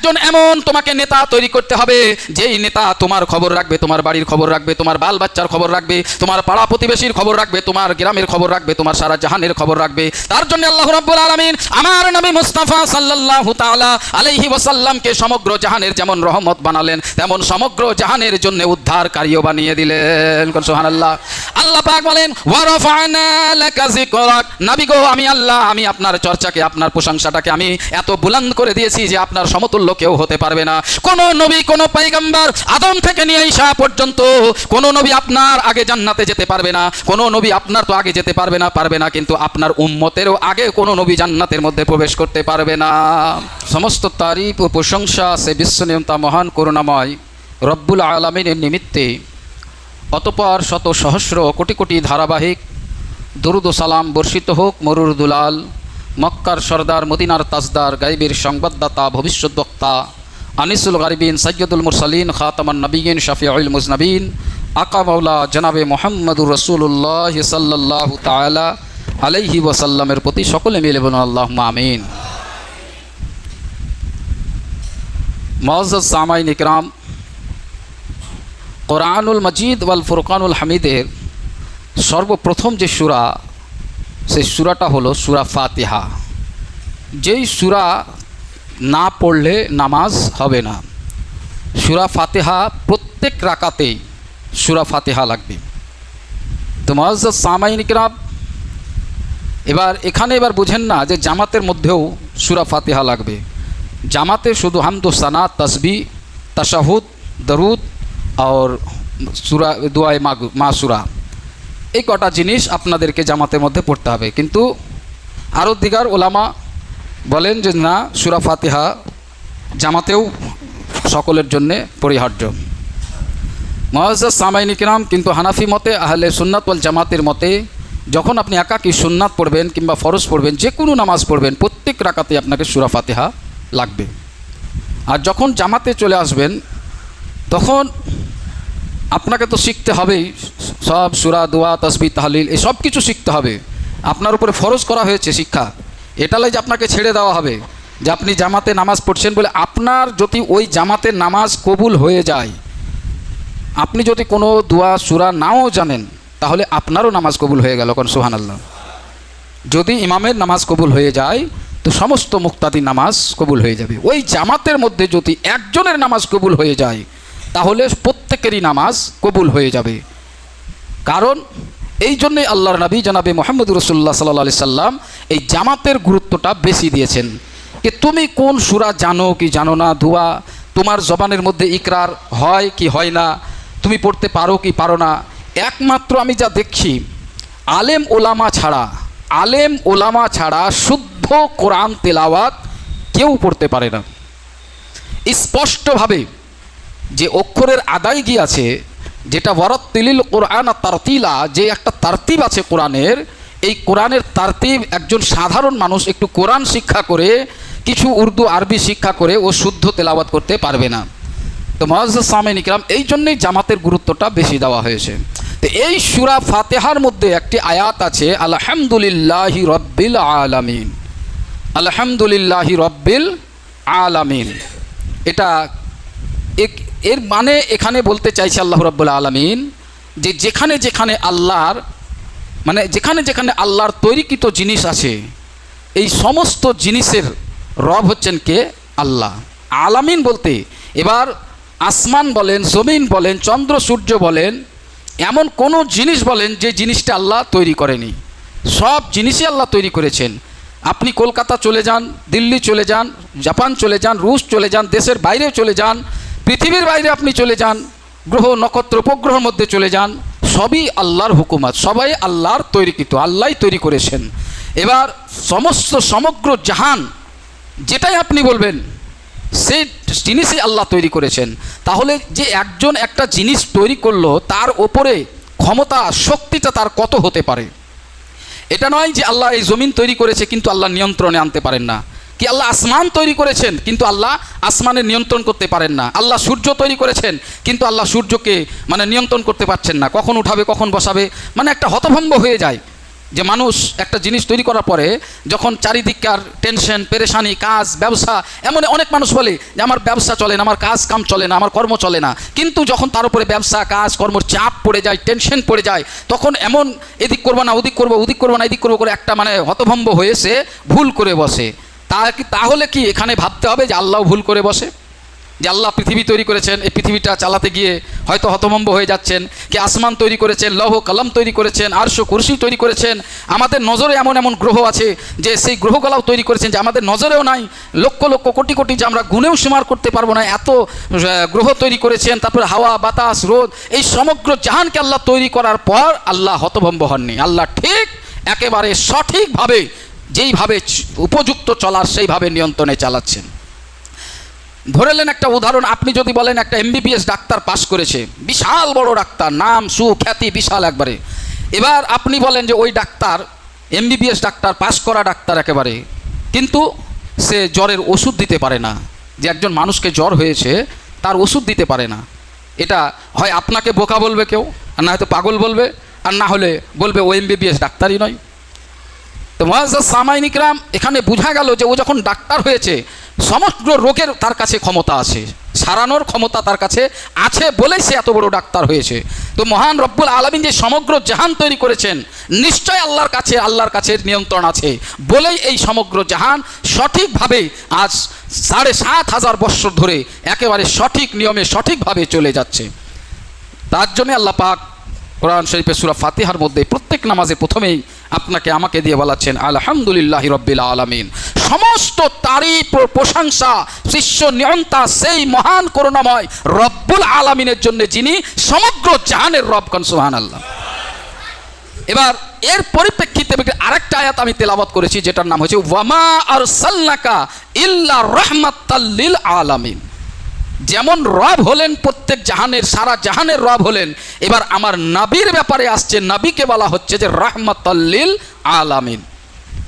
একজন এমন তোমাকে নেতা তৈরি করতে হবে, যেই নেতা তোমার খবর রাখবে, তোমার বাড়ির খবর রাখবে, তোমার বাল বাচ্চার খবর রাখবে, তোমার পাড়া প্রতিবেশীর খবর রাখবে, তোমার গ্রামের খবর রাখবে, তোমার সারা জাহানের খবর রাখবে। তার জন্য আল্লাহ রাব্বুল আলামিন আমার নবী মুস্তাফা সাল্লাল্লাহু তাআলা আলাইহি ওয়াসাল্লামকে সমগ্র জাহানের যেমন রহমত বানালেন, তেমন সমগ্র জাহানের জন্য উদ্ধারকারীও বানিয়ে দিলেন। কোন সুবহানাল্লাহ। আল্লাহ পাক বলেন নবী গো, আমি আল্লাহ, আমি আপনার চর্চাকে, আপনার প্রশংসাটাকে আমি এত বুলন্দ করে দিয়েছি যে আপনার সমতুল্য কেউ হতে পারবে না। কোন নবী, কোন পয়গম্বর আদম থেকে নিয়ে ঈসা পর্যন্ত কোন নবী আপনার আগে জান্নাতে যেতে পারবে না। কোন নবী আপনার তো আগে যেতে পারবে না পারবে না, কিন্তু আপনার উম্মতেরও আগে কোন নবী জান্নাতের মধ্যে প্রবেশ করতে পারবে না। সমস্ত তারিফ ও প্রশংসা সে বিশ্বনিয়ন্তা মহান করুণাময় রব্বুল আলমিনের নিমিত্তে। অতপর শত সহস্র কোটি কোটি ধারাবাহিক দরুদ সালাম বর্ষিত হোক মরুর দুলাল মক্কার সর্দার, মদিনার তাজদার গাইবের সংবাদদাতা ভবিষ্যৎ বক্তা আনিসুল গারিবিন সৈয়দুল মুরসালিন, খাতামান নবীন, শাফিউল মুজনবিন, আকা মাওলা জনাবে মোহাম্মদুর রসুল্লাহ সাল্লাহ তালা আলাইহি ওয়াসাল্লামের প্রতি সকলে মিলে বলুন আল্লাহ আমিন। মজ সামাইন ইকরাম কোরআনুল মজিদ ওয়াল ফুরকানুল হামিদের সর্বপ্রথম যে সুরা সেই সুরাটা হলো সুরা ফাতিহা। যেই সুরা না পড়লে নামাজ হবে না। সুরা ফাতেহা প্রত্যেক রাকাতেই সুরা ফাতেহা লাগবে। তো মহাজ সামাইন কিরাম, এবার এখানে এবার বুঝেন না যে জামাতের মধ্যেও সুরা ফাতেহা লাগবে। জামাতে শুধু হামদু, সানা, তসবি, তাশাহুদ, দরুদ, আর সুরা, দোয়ায় মা সুরা। এই কটা জিনিস আপনাদেরকে জামাতের মধ্যে পড়তে হবে। কিন্তু আরও দিগার ওলামা বলেন যে, না, সুরা ফাতিহা জামাতেও সকলের জন্যে পরিহার্য। মহাজ সামাইন কিরাম কিন্তু হানাফি মতে, আহলে সুন্নাত ওয়াল জামাতের মতে, যখন আপনি একাকি সুন্নাত পড়বেন কিংবা ফরজ পড়বেন, যে কোনো নামাজ পড়বেন, প্রত্যেক রাকাতে আপনাকে সুরা ফাতিহা লাগবে। আর যখন জামাতে চলে আসবেন, তখন আপনাকে তো শিখতে হবেই। সব সুরা, দোয়া তসবি তাহলিল, এই সব কিছু শিখতে হবে। আপনার উপরে ফরজ করা হয়েছে শিক্ষা। এটা লাই যে আপনাকে ছেড়ে দেওয়া হবে। যে আপনি জামাতে নামাজ পড়ছেন বলে আপনার যদি ওই জামাতের নামাজ কবুল হয়ে যায়, আপনি যদি কোনো দোয়া, সুরা নাও জানেন, তাহলে আপনারও নামাজ কবুল হয়ে গেল, কোন সোহান আল্লাহ যদি ইমামের নামাজ কবুল হয়ে যায়, তো সমস্ত মুক্তাদি নামাজ কবুল হয়ে যাবে। ওই জামাতের মধ্যে যদি একজনের নামাজ কবুল হয়ে যায় তাহলে প্রত্যেকেরই নামাজ কবুল হয়ে যাবে। কারণ এই জন্যে আল্লাহর নবী জানাবে মোহাম্মদ রসুল্লাহ সাল্লা সাল্লাম এই জামাতের গুরুত্বটা বেশি দিয়েছেন যে তুমি কোন সুরা জানো কি জানো না, ধোয়া, তোমার জবানের মধ্যে ইকরার হয় কি হয় না, তুমি পড়তে পারো কি পারো না। একমাত্র আমি যা দেখছি, আলেম ওলামা ছাড়া, আলেম ওলামা ছাড়া শুদ্ধ কোরআন তেলাওয়াত কেউ পড়তে পারে না। স্পষ্টভাবে যে অক্ষরের আদায় গিয়ে আছে? যেটা বরত তিলিল কোরআন তারতিলা, যে একটা তারতিব আছে কোরআনের, এই কোরআনের তারতিব একজন সাধারণ মানুষ একটু কোরআন শিক্ষা করে, কিছু উর্দু আরবি শিক্ষা করে ও শুদ্ধ তেলাওয়াত করতে পারবে না। তো মহাজ সামেন ইকরাম এই জন্যই জামাতের গুরুত্বটা বেশি দেওয়া হয়েছে। তো এই সুরা ফাতেহার মধ্যে একটি আয়াত আছে, আলহামদুলিল্লাহি রব্বিল আলামিন। আলহামদুলিল্লাহি রব্বিল আলামিন। এটা এর মানে এখানে বলতে চাইছে আল্লাহ রব্বুল আলমিন যে যেখানে যেখানে আল্লাহর মানে যেখানে যেখানে আল্লাহর তৈরিকৃত জিনিস আছে, এই সমস্ত জিনিসের রব হচ্ছেন কে? আল্লাহ। আলামিন বলতে, এবার আসমান বলেন, জমিন বলেন, চন্দ্র, সূর্য বলেন, এমন কোনো জিনিস বলেন যে জিনিসটা আল্লাহ তৈরি করেনি। সব জিনিসই আল্লাহ তৈরি করেছেন। আপনি কলকাতা চলে যান, দিল্লি চলে যান, জাপান চলে যান, রুশ চলে যান, দেশের বাইরে চলে যান পৃথিবীর বাইরে আপনি চলে যান, গ্রহ, নক্ষত্র, উপগ্রহের মধ্যে চলে যান, সবই আল্লাহর হুকুমাত, সবাই আল্লাহর তৈরিকৃত, আল্লাহই তৈরি করেছেন। এবার সমস্ত সমগ্র জাহান, যেটাই আপনি বলবেন সেই জিনিসই আল্লাহ তৈরি করেছেন। তাহলে যে একজন একটা জিনিস তৈরি করল, তার ওপরে ক্ষমতা, শক্তিটা তার কত হতে পারে? এটা নয় যে আল্লাহ এই জমিন তৈরি করেছে, কিন্তু আল্লাহ নিয়ন্ত্রণে আনতে পারেন না। কি আল্লাহ আসমান তৈরি করেছেন? কিন্তু আল্লাহ আসমানের নিয়ন্ত্রণ করতে পারেন না। আল্লাহ সূর্য তৈরি করেছেন, কিন্তু আল্লাহ সূর্যকে মানে নিয়ন্ত্রণ করতে পারছেন না। কখন উঠাবে, কখন বসাবে? মানে একটা হতভম্ব হয়ে যায় যে মানুষ একটা জিনিস তৈরি করার পরে যখন চারিদিককার টেনশন, পেরেশানি, কাজ, ব্যবসা, এমন অনেক মানুষ বলে যে আমার ব্যবসা চলে না, আমার কাজ কাম চলে না, আমার কর্ম চলে না। কিন্তু যখন তার উপরে ব্যবসা, কাজ, কর্মর চাপ পড়ে যায়, টেনশন পড়ে যায়, তখন এমন এদিক করব না, ওদিক করব ওদিক করব না, এদিক করব করে একটা মানে হতভম্ব হয়েছে ভুল করে বসে। তা কি, তাহলে কি এখানে ভাবতে হবে যে আল্লাহ ভুল করে বসে? যে আল্লাহ পৃথিবী তৈরি করেছেন, এই পৃথিবীটা চালাতে গিয়ে হয়তো হতভম্ব হয়ে যাচ্ছেন, কি আসমান তৈরি করেছেন, লৌহ কলম তৈরি করেছেন, আরশ কুরসি তৈরি করেছেন, আমাদের নজরে এমন এমন গ্রহ আছে যে সেই গ্রহগুলাও তৈরি করেছেন যে আমাদের নজরেও নাই, লক্ষ লক্ষ কোটি কোটি যে আমরা গুণেও সীমার করতে পারব না, এত গ্রহ তৈরি করেছেন, তারপরে হাওয়া, বাতাস, রোদ, এই সমগ্র জাহানকে আল্লাহ তৈরি করার পর আল্লাহ হতভম্ব হননি। আল্লাহ ঠিক একেবারে সঠিকভাবে যেইভাবে উপযুক্ত চলার সেইভাবে নিয়ন্ত্রণে চালাচ্ছেন। ধরেলেন একটা উদাহরণ, আপনি যদি বলেন একটা এমবিবিএস ডাক্তার পাশ করেছে, বিশাল বড় ডাক্তার, নাম, সুখ্যাতি, বিশাল একবারে। এবার আপনি বলেন যে ওই ডাক্তার এমবিবিএস ডাক্তার পাশ করা ডাক্তার একেবারে, কিন্তু সে জ্বরের ওষুধ দিতে পারে না। যে একজন মানুষকে জ্বর হয়েছে, তার ওষুধ দিতে পারে না। এটা হয় আপনাকে বোকা বলবে কেউ, আর না হয়তো পাগল বলবে, আর না হলে বলবে ও এমবিবিএস ডাক্তারই নয়। তো মহাজ সামাইনিকরাম এখানে বোঝা গেল যে ও যখন ডাক্তার হয়েছে, সমগ্র রোগের তার কাছে ক্ষমতা আছে, সারানোর ক্ষমতা তার কাছে আছে বলেই সে এত বড় ডাক্তার হয়েছে। তো মহান রব্বুল আলমিন যে সমগ্র জাহান তৈরি করেছেন নিশ্চয় আল্লাহর কাছে আল্লাহর কাছে নিয়ন্ত্রণ আছে বলেই এই সমগ্র জাহান সঠিকভাবে আজ সাড়ে সাত হাজার বৎসর ধরে একেবারে সঠিক নিয়মে সঠিকভাবে চলে যাচ্ছে। তার জন্য আল্লাহ পাক কোরআন শরীফের সুরা ফাতিহার মধ্যে প্রত্যেক নামাজে প্রথমেই আপনাকে আমাকে দিয়ে বলাচ্ছেন, আলহামদুলিল্লাহ রব্বিল আলমিন। সমস্ত তারিফ প্রশংসা, শিষ্য নিয়ন্তা সেই মহান করুণাময় রব্বুল আলমিনের জন্য যিনি সমগ্র জাহানের রব কন সুহান আল্লাহ এবার এর পরিপ্রেক্ষিতে আরেকটা আয়াত আমি তেলাবত করেছি, যেটার নাম হচ্ছে ওয়ামা আর সাল্লাকা ইল্লা রহমাত্তাল্লিল আলামিন। যেমন রব হলেন প্রত্যেক জাহানের, সারা জাহানের রব হলেন। এবার আমার নাবির ব্যাপারে আসছে, নাবিকে বলা হচ্ছে যে রহমতাল্লিল আলামিন।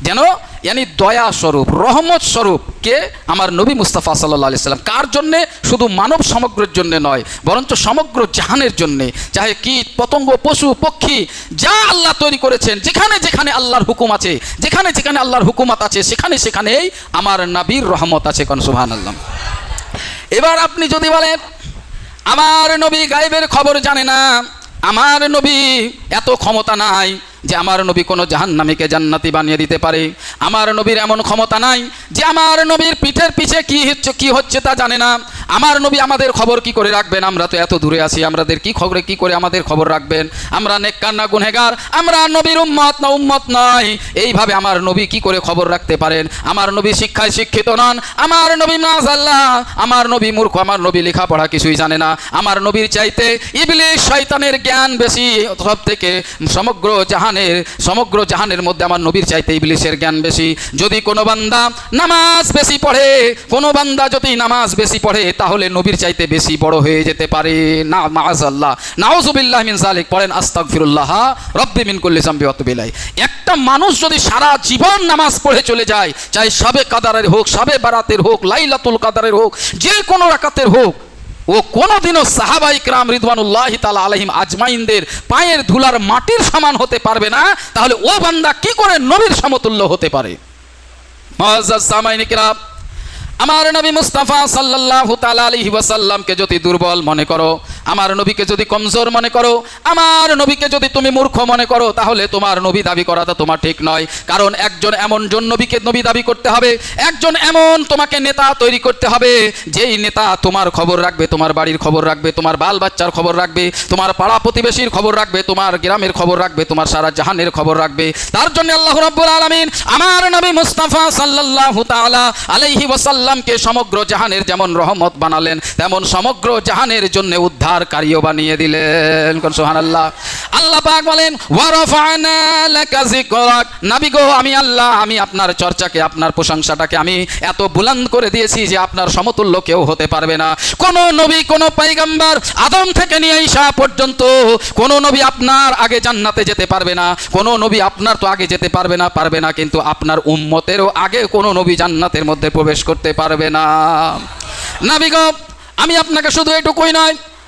যেন, ইয়ানি দয়া স্বরূপ, রহমত স্বরূপ কে আমার নবী মুস্তাফা সাল্লাহ আলি সাল্লাম। কার জন্যে? শুধু মানব সমগ্রের জন্যে নয়, বরঞ্চ সমগ্র জাহানের জন্যে। চাহে কীট, পতঙ্গ, পশু, পক্ষী, যা আল্লাহ তৈরি করেছেন, যেখানে যেখানে আল্লাহর হুকুম আছে, যেখানে যেখানে আল্লাহর হুকুমত আছে, সেখানে সেখানেই আমার নাবির রহমত আছে কোন সুহান আল্লাহ এবার আপনি যদি বলেন, আমার নবী গায়েবের খবর জানে না, আমার নবী এত ক্ষমতা নাই যে আমার নবী কোনো জাহান্নামীকে জান্নাতি বানিয়ে দিতে পারে। আমার নবীর এমন ক্ষমতা নাই যে আমার নবীর পিঠের পিছে কি হচ্ছে কি হচ্ছে তা জানে না। আমার নবী আমাদের খবর কি করে রাখবেন? আমরা তো এত দূরে আছি, আমাদের কি খবরে, কি করে আমাদের খবর রাখবেন? আমরা নেককার না গুনেগার আমরা নবীর উম্মত না উম্মত নয় এইভাবে আমার নবী কি করে খবর রাখতে পারেন? আমার নবী শিক্ষায় শিক্ষিত নন, আমার নবী মাজাল্লাহ আমার নবী মূর্খ, আমার নবী লেখাপড়া কিছুই জানে না। আমার নবীর চাইতে ইবলিশ শয়তানের জ্ঞান বেশি সব থেকে সমগ্র জাহানের, সমগ্র জাহানের মধ্যে আমার নবীর চাইতে ইবলিশের জ্ঞান বেশি। যদি কোনো বান্দা নামাজ বেশি পড়ে, কোনো বান্দা যদি নামাজ বেশি পড়ে, তাহলে নবীর চাইতে বেশি বড় হয়ে যেতে পারে। না মাজাল্লাহ নাউজুবিল্লাহ মিন জালিক পড়েন আস্তাগফিরুল্লাহ, রব্বি মিন কুল্লি জামবি ওয়াতুবিলাই একটা মানুষ যদি সারা জীবন নামাজ পড়ে চলে যায়, চাই সবে কাদারের হোক, সবে বারাতের হোক, লাইলাতুল কাদারের হোক, যে কোনো রাকাতের হোক ও কোনোদিনও সাহাবাই ক্রাম রিদওয়ানুল্লাহ তালা আলহিম আজমাইনদের পায়ের ধুলার মাটির সমান হতে পারবে না, তাহলে ও বান্দা কি করে নবীর সমতুল্য হতে পারে? আমার নবী মুস্তাফা সাল্লাহ তালা আলহি ওয়াসাল্লামকে যদি দুর্বল মনে করো আমার নবীকে যদি কমজোর মনে করো, আমার নবীকে যদি তুমি মূর্খ মনে করো, তাহলে তোমার নবী দাবি করাটা তোমার ঠিক নয়। কারণ একজন এমন জন নবীকে নবী দাবি করতে হবে, একজন এমন তোমাকে নেতা তৈরি করতে হবে, যেই নেতা তোমার খবর রাখবে, তোমার বাড়ির খবর রাখবে, তোমার বাল বাচ্চার খবর রাখবে, তোমার পাড়া প্রতিবেশীর খবর রাখবে, তোমার গ্রামের খবর রাখবে, তোমার সারা জাহানের খবর রাখবে। তার জন্য আল্লাহ রাব্বুল আলামিন আমার নবী মুস্তাফা সাল্লাল্লাহু তাআলা আলাইহি ওয়াসাল্লামকে সমগ্র জাহানের যেমন রহমত বানালেন, তেমন সমগ্র জাহানের জন্য উদ্ধারকারীও বানিয়ে দিলেন। কোন সুবহানাল্লাহ। আল্লাহ আল্লাহ পাক বলেন নবী আমি আল্লাহ, আমি আপনার চর্চাকে, আপনার প্রশংসাটাকে আমি এত বুলন্দ করে দিয়েছি যে আপনার সমতুল্য কেউ হতে পারবে না। কোন নবী, কোন পয়গম্বর আদম থেকে নিয়ে ঈসা পর্যন্ত কোন নবী আপনার আগে জান্নাতে যেতে পারবে না। কোন নবী আপনার তো আগে যেতে পারবে না পারবে না, কিন্তু আপনার উম্মতেরও আগে কোন নবী জান্নাতের মধ্যে প্রবেশ করতে পারবে না। নাবিগ আমি আপনাকে শুধু এটুকুই নয়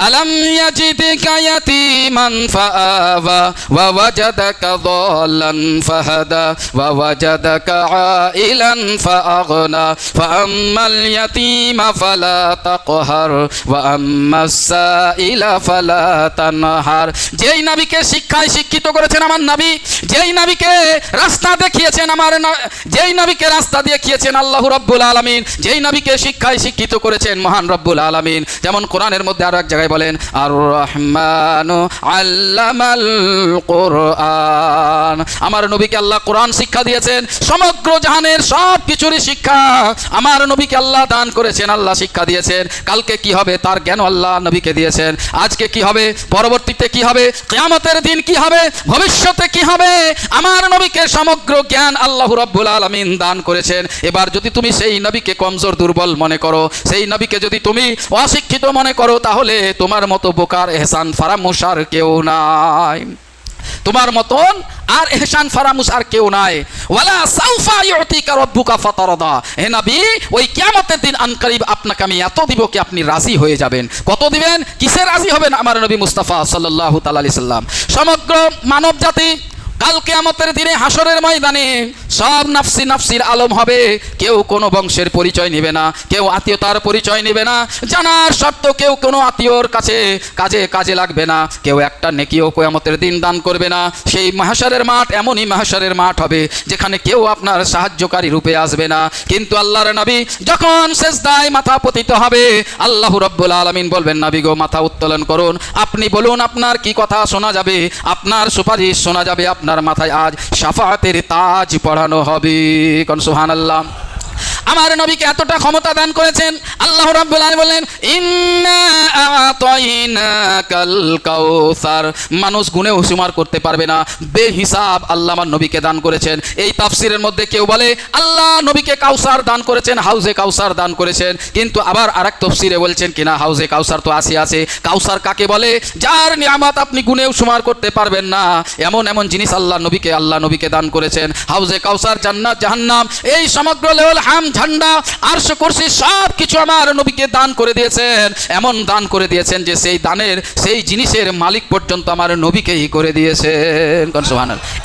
ألم يجدك يتيما فآوى ووجدك ضالا فهدى ووجدك عائلا فأغنى فأما اليتيم فلا تقهر وأما السائل فلا تنهر যেই নবীকে শিক্ষায় শিক্ষিত করেছেন আমার নবী যেই নবীকে রাস্তা দেখিয়েছেন আমার ন- যেই নবীকে রাস্তা দেখিয়েছেন আল্লাহ রব্বুল আলমিন যেই নবীকে শিক্ষায় শিক্ষিত করেছেন মহান রব্বুল আলমিন যেমন কোরআনের মধ্যে আরো এক জায়গায় বলেন আর রহমানু আল্লামাল কোরআন। আমার নবীকে আল্লাহ কোরআন শিক্ষা দিয়েছেন, সমগ্র জাহানের সব কিছুরই শিক্ষা। আমার নবীকে আল্লাহ দান করেছেন, আল্লাহ শিক্ষা দিয়েছেন। কালকে কি হবে, তার জ্ঞান আল্লাহ নবীকে দিয়েছেন। আজকে কি হবে, পরবর্তীতে কি হবে, কিয়ামতের দিন কি হবে, ভবিষ্যতে কি হবে, আমার নবীকে সমগ্র জ্ঞান আল্লাহ রাব্বুল আলামিন দান করেছেন। এবার যদি তুমি সেই নবীকে কমজোর, দুর্বল মনে করো, সেই নবীকে যদি তুমি অশিক্ষিত মনে করো, তাহলে তোমার মতো বোকার এহসান ফারামুসার কেউ নাই। তোমার মতন আর এহসান ফারামুস আর কেউ নাই। ওয়ালা সাউফা ইউতিকা রাব্বুকা ফাতারদা। হে নবী, ওই কিয়ামতের দিন আনকারিব আপনাকে আমি এত দিব কি আপনি রাজি হয়ে যাবেন। কত দিবেন? কিসে রাজি হবেন আমার নবী মুস্তাফা সাল্লাল্লাহু তাআলা আলাইহি সাল্লাম? সমগ্র মানব জাতি কাল কেয়ামতের দিনে হাসরের ময়দানে সব নাফসি নাফসির আলম হবে। কেউ কোনো বংশের পরিচয় নেবে না, কেউ আত্মীয়তার পরিচয় নেবে না। জানার সত্ত্বেও কেউ কোনো আত্মীয়র কাছে কাজে কাজে লাগবে না। কেউ একটা নেকিও কেয়ামতের দিন দান করবে না। সেই মাহাসারের মাঠ এমনই মাহাসারের মাঠ হবে, যেখানে কেউ আপনার সাহায্যকারী রূপে আসবে না। কিন্তু আল্লাহর নবী যখন শেষ শেষদায় মাথা পতিত হবে, আল্লাহ রব্বুল আলমিন বলবেন, নবী গো, মাথা উত্তোলন করুন। আপনি বলুন, আপনার কি কথা শোনা যাবে? আপনার সুপারিশ শোনা যাবে আপনার মাথায় আজ সাফাতের তাজ পড়ানো হবে। কোন সুহান আল্লাহ আমার নবীকে এতটা ক্ষমতা দান করেছেন, আল্লাহ রাব্বুল আলামিন বলেন ইন্না আতাইনাকাল কাউসার। মানুষ গুণে হুসুমার করতে পারবে না। বেহিসাব আল্লাহ আমার নবীকে দান করেছেন। এই তাফসিরের মধ্যে কেউ বলে, আল্লাহ নবীকে কাউসার দান করেছেন, হাউজে কাউসার দান করেছেন। কিন্তু আবার আরেক তফসিরে বলছেন, কিনা, হাউজে কাউসার তো আসি আছে কাউসার কাকে বলে? যার নিয়ামত আপনি গুণেও সুমার করতে পারবেন না। এমন এমন জিনিস আল্লাহ নবীকে আল্লাহ নবীকে দান করেছেন। হাউজে কাউসার, জান্নাত, জাহান্নাম, এই সমগ্র লেভেল হাম ঝান্ডা, আর্শ করছে সব কিছু আমার নবীকে দান করে দিয়েছেন। এমন দান করে দিয়েছেন যে সেই দানের, সেই জিনিসের মালিক পর্যন্ত আমার নবীকেই করে দিয়েছেন। কোন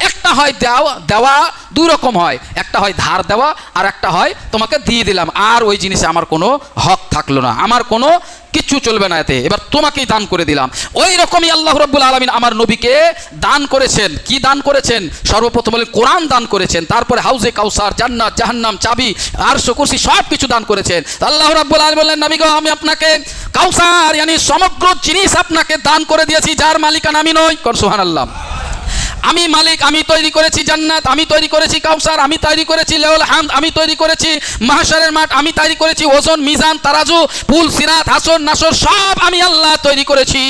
একটা হয় দেওয়া দেওয়া দু রকম হয়। একটা হয় ধার দেওয়া, আর একটা হয় তোমাকে দিয়ে দিলাম। আর ওই জিনিসে আমার কোনো হক থাকল না। আমার কোনো কিচ্ছু চলবে না এতে। এবার তোমাকেই দান করে দিলাম। ওই রকমই আল্লাহ রব্বুল আলমিন আমার নবীকে দান করেছেন। কি দান করেছেন? সর্বপ্রথম বলে কোরআন দান করেছেন। তারপরে হাউজে কাউসার, জান্নাত, জাহান্নাম, চাবি আর শকুরসি সব কিছু দান করেছেন। আল্লাহ রাব্বুল আলামিন বললেন, নবী গো, আমি আপনাকে কাউসার yani সমগ্র জিনিস আপনাকে দান করে দিয়েছি, যার মালিকানা আমি নই। কোন সুবহানাল্লাহ। আমি মালিক, আমি তৈরি করেছি জান্নাত, আমি তৈরি করেছি কাউসার, আমি তৈরি করেছি লেউল হামদ, আমি তৈরি করেছি মাহশারের মাঠ, আমি তৈরি করেছি ওজন, মিজান, তারাজু পুল সিরাত, হাসর, নাসর, সব আমি আল্লাহ তৈরি করেছি।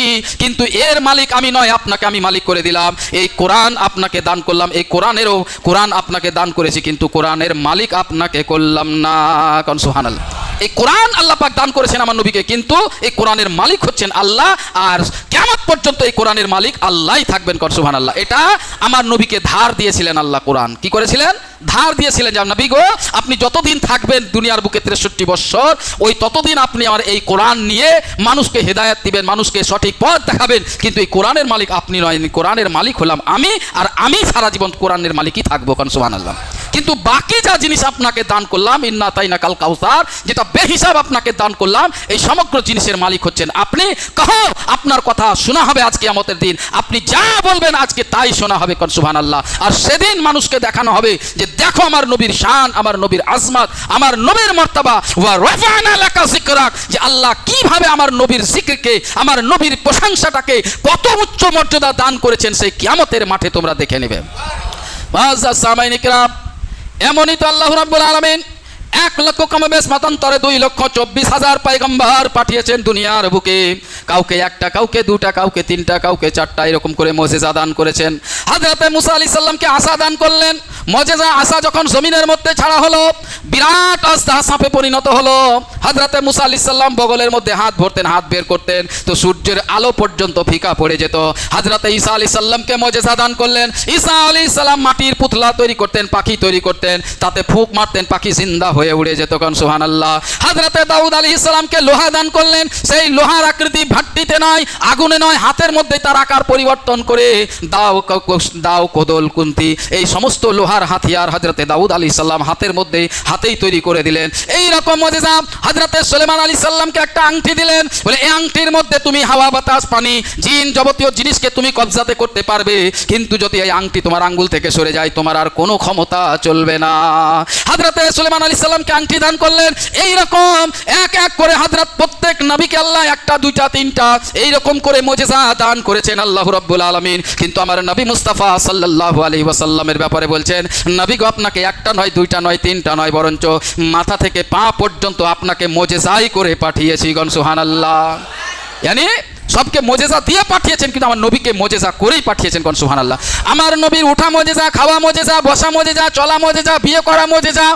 কিন্তু এর মালিক আমি নয়, আপনাকে আমি মালিক করে দিলাম। এই কোরআন আপনাকে দান করলাম, এই কোরআনেরও কোরআন আপনাকে দান করেছি, কিন্তু কোরআনের মালিক আপনাকে করলাম না। কন সুবহানাল্লাহ। এই কোরআন আল্লাহ পাক দান করেছেন আমার নবীকে, কিন্তু এই কোরআনের মালিক হচ্ছেন আল্লাহ, আর কেমন পর্যন্ত এই কোরআনের মালিক আল্লাহই থাকবেন কর, সুবহানাল্লাহ। এটা আমার নবীকে ধার দিয়েছিলেন আল্লাহ কোরআন। কি করেছিলেন? ধার দিয়েছিলেন যে নবী গো, আপনি যতদিন থাকবেন দুনিয়ার বুকে তেষট্টি বৎসর, ওই ততদিন আপনি আমার এই কোরআন নিয়ে মানুষকে হেদায়েত দিবেন, মানুষকে সঠিক পথ দেখাবেন। কিন্তু এই কোরআনের মালিক আপনি নয় কোরআনের মালিক হলাম আমি, আর আমি সারা জীবন কোরআনের মালিকই থাকব কারণ সুবহানাল্লাহ। কিন্তু বাকি যা জিনিস আপনাকে দান করলাম, ইন্না তাইনা কাল কাউসার, যেটা বেহিসাব আপনাকে দান করলাম, এই সমগ্র জিনিসের মালিক হচ্ছেন আপনি। কহ, আপনার কথা শোনা হবে আজকে আমাদের দিন। আপনি যা বলবেন আজকে তাই শোনা হবে কন সুবহান আল্লাহ আর সেদিন মানুষকে দেখানো হবে যে দেখো আমার নবীর শান, আমার নবীর আজমাত, আমার নবীর মর্তবা, ওয়া যে আল্লাহ কীভাবে আমার নবীর জিকিরকে আমার নবীর প্রশংসাটাকে কত উচ্চ মর্যাদা দান করেছেন, সেই কিয়ামতের মাঠে তোমরা দেখে নেবে। মাযা সামাইনিকরাম এমনই তো আল্লাহ রাব্বুল আলামিন এক লক্ষ কমবেশ মতান্তরে দুই লক্ষ চব্বিশ হাজার পাইগম্বার পাঠিয়েছেন দুনিয়ার বুকে। কাউকে একটা, কাউকে দুটা, কাউকে তিনটা, কাউকে চারটা, এরকম করে মজেজা দান করেছেন। হাজরাতে মুসা আলি সাল্লামকে আশা দান করলেন। মজেজা, আশা যখন জমিনের মধ্যে ছাড়া হলো, বিরাট আস্থা সাপে পরিণত হলো। হাজরাতে মুসা আলি সাল্লাম বগলের মধ্যে হাত ভরতেন, হাত বের করতেন, তো সূর্যের আলো পর্যন্ত ফিকা পড়ে যেত। হাজরাতে ঈসা আলি সাল্লামকে মজেজা দান করলেন। ঈসা আলি সাল্লাম মাটির পুতলা তৈরি করতেন, পাখি তৈরি করতেন, তাতে ফুক মারতেন, পাখি জিন্দা হয়ে উড়ে যেত কারণ সোহান আল্লাহ হাজরাতে দাউদ আলী ইসলামকে লোহা দান করলেন। সেই লোহার আকৃতি ভাট্টিতে নয়, আগুনে নয়, হাতের মধ্যে তার আকার পরিবর্তন করে দাও দাও কোদল কুন্তি, এই সমস্ত লোহার হাতিয়ার হজরতে দাউদ আলী সাল্লাম হাতের মধ্যে, হাতেই তৈরি করে দিলেন। এই রকম মজেজা হজরতে সুলেমান আলী সাল্লামকে একটা আংটি দিলেন। বলে এই আংটির মধ্যে তুমি হাওয়া, বাতাস, পানি, জিন যাবতীয় জিনিসকে তুমি কবজাতে করতে পারবে। কিন্তু যদি এই আংটি তোমার আঙ্গুল থেকে সরে যায়, তোমার আর কোনো ক্ষমতা চলবে না। হজরতে সুলেমান আলী সাল্লামকে আংটি দান করলেন? এই রকম এক এক করে হজরত প্রত্যেক নবীকে আল্লাহ একটা দুইটা তিনটা এই রকম করে মজেজা দান করেছেন আল্লাহ রব্বুল আলমিন। কিন্তু আমার নবী মুস্তাফা সাল্লাল্লাহু আলাইহি ওয়াসাল্লামের ব্যাপারে বলছেন নবী গো আপনাকে একটা নয় দুইটা নয় তিনটা নয় বরঞ্চ মাথা থেকে পা পর্যন্ত আপনাকে মজেজাই করে পাঠিয়েছি গন সুবহানাল্লাহ। ইয়ানি সবকে মজেজা দিয়ে পাঠিয়েছেন, কিন্তু আমার নবীকে মজেজা করেই পাঠিয়েছেন কোন? সুহান আল্লাহ আমার নবীর উঠা মজেজা, খাওয়া মজেজা, বসা মজেজা, চলা মজেজা, বিয়ে করা মজেজা,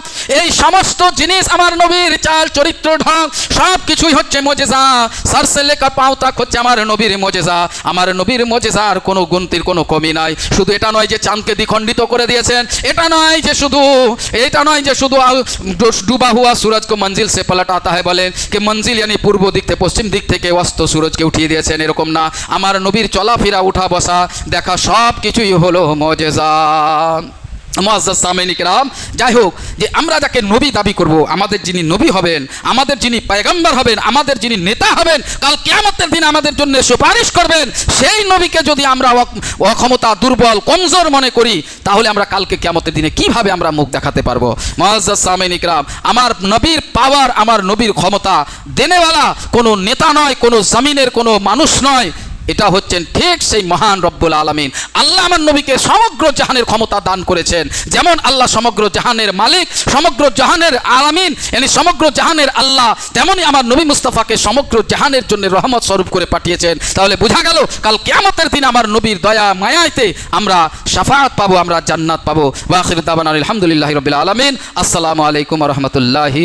এই সমস্ত জিনিস আমার নবীর চাল, চরিত্র, ঢং সব কিছুই হচ্ছে মজেজা। সারসে লেখা পাওতাক হচ্ছে আমার নবীর মজেজা। আমার নবীর মোজেজার কোনো গুনতির কোনো কমি নাই। শুধু এটা নয় যে চাঁদকে দ্বিখণ্ডিত করে দিয়েছেন, এটা নয় যে শুধু, এটা নয় যে শুধু ডুবা হুয়া সুরজকে মঞ্জিল সে পালাটা আতা হয় বলে কে মঞ্জিল, ইয়ানি পূর্ব দিক থেকে, পশ্চিম দিক থেকে অস্ত সুরজকে উঠিয়ে দিয়েছে দিয়েছেন এরকম না। আমার নবীর চলাফেরা উঠা বসা দেখা সব কিছুই হলো মজেজা। মুআজ্জাজ সামিনী কিরাম যাই হোক যে আমরা যাকে নবী দাবি করব, আমাদের যিনি নবী হবেন, আমাদের যিনি পয়গম্বর হবেন, আমাদের যিনি নেতা হবেন, কাল কিয়ামতের দিন আমাদের জন্য সুপারিশ করবেন, সেই নবীকে যদি আমরা অক- অক্ষমতা, দুর্বল, কমজোর মনে করি, তাহলে আমরা কালকে কিয়ামতের দিনে কীভাবে আমরা মুখ দেখাতে পারব? মুআজ্জাজ সামিনী কিরাম, আমার নবীর পাওয়ার আমার নবীর ক্ষমতা, দেনেওয়ালা কোনো নেতা নয়, কোনো জমিনের কোনো মানুষ নয় এটা হচ্ছেন ঠিক সেই মহান রব্বুল আলমিন। আল্লাহ আমার নবীকে সমগ্র জাহানের ক্ষমতা দান করেছেন। যেমন আল্লাহ সমগ্র জাহানের মালিক, সমগ্র জাহানের আলামিন yani সমগ্র জাহানের আল্লাহ তেমনই আমার নবী মুস্তাফাকে সমগ্র জাহানের জন্য রহমত স্বরূপ করে পাঠিয়েছেন। তাহলে বোঝা গেল, কাল কেয়ামতের দিন আমার নবীর দয়া মায়াতে আমরা সাফায়াত পাবো, আমরা জান্নাত পাবো। ওয়াখির দাবান আলহামদুলিল্লাহ রবিল আলমিন। আসসালামু আলাইকুম রহমতুল্লাহি